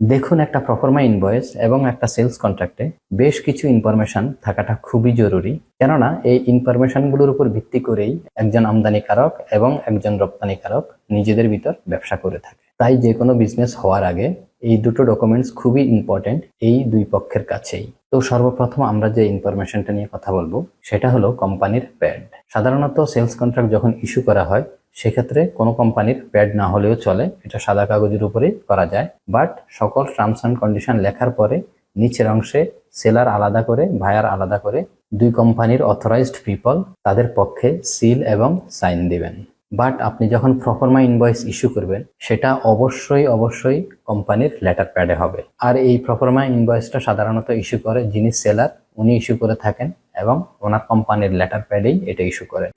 দেখুন একটা pro forma invoice এবং একটা সেলস কন্ট্রাক্টে বেশ কিছু ইনফরমেশন থাকাটা খুবই জরুরি। কেননা এই ইনফরমেশনগুলোর উপর ভিত্তি করেই একজন আমদানিকারক এবং একজন রপ্তানিকারক নিজেদের ভিতর ব্যবসা করে থাকে। তাই যে কোনো বিজনেস হওয়ার আগে এই দুটো ডকুমেন্টস খুবই ইম্পর্টেন্ট এই দুই পক্ষের কাছেই। তো সর্বপ্রথম আমরা যে ইনফরমেশনটা নিয়ে কথা বলব, সেটা হলো কোম্পানির প্যাড সাধারণত সেলস কন্ট্রাক্ট যখন ইস্যু করা হয় সেক্ষেত্রে কোনো কোম্পানির প্যাড না হলেও চলে, এটা সাদা কাগজের উপরেই করা যায়। বাট সকল টার্মস অ্যান্ড কন্ডিশন লেখার পরে নিচের অংশে সেলার আলাদা করে ভায়ার আলাদা করে দুই কোম্পানির অথরাইজড পিপল তাদের পক্ষে সিল এবং সাইন দিবেন। বাট আপনি যখন প্রফর্মা ইনভয়েস ইস্যু করবেন, সেটা অবশ্যই অবশ্যই কোম্পানির লেটার প্যাডে হবে। আর এই প্রফর্মা ইনভয়েসটা সাধারণত ইস্যু করে যিনি সেলার উনি ইস্যু করে থাকেন এবং ওনার কোম্পানির লেটার প্যাডেই এটা ইস্যু করেন